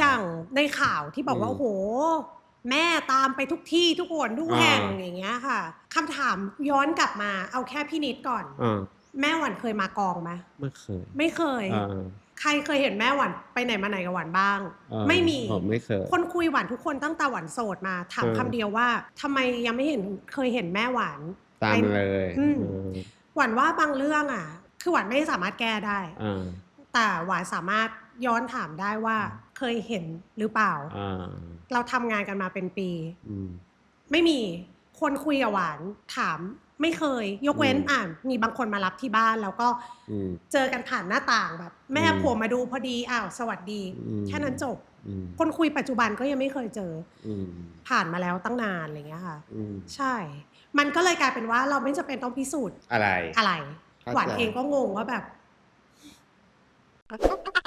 อย่างในข่าวที่บอกว่าอืมโอ้โห แม่ตามไปทุกที่ทุกคนทุกอ่าแห่งอย่างเงี้ยค่ะคำถามย้อนกลับมาเอาแค่พี่นิดก่อน อ่าแม่หวันเคยมากองไหมไม่เคยไม่เคย อ่า ใครเคยเห็นแม่หวันไปไหนมาไหนกับหวันบ้าง อ่าไม่มี ผมไม่เคย คนคุยหวานทุกคนตั้งแต่หวานโสดมาถามเออ คำเดียวว่าทำไมยังไม่เห็นเคยเห็นแม่หวาน ตามไปเลยอืมเออหวานว่าบางเรื่องอะ คือหวานไม่สามารถแก้ได้ อ่า แต่หวานสามารถย้อนถามได้ว่าเคยเห็นหรือเปล่า อ่าเราทำงานกันมาเป็นปี อืม ไม่มีคนคุยกับหวานถามไม่เคย ยกเว้นอืม อ่านมีบางคนมารับที่บ้านแล้วก็อืม เจอกันผ่านหน้าต่างแบบ แม่อืมผมมาดูพอดีอ้าวสวัสดี อืม แค่นั้นจบ อืมคนคุยปัจจุบันก็ยังไม่เคยเจอ อืมผ่านมาแล้วตั้งนานอะไรเงี้ยค่ะ อืมใช่ มันก็เลยกลายเป็นว่าเราไม่จำเป็นต้องพิสูจน์อะไรอะไร เข้าใจหวานเองก็งงว่าแบบ Ha ha ha!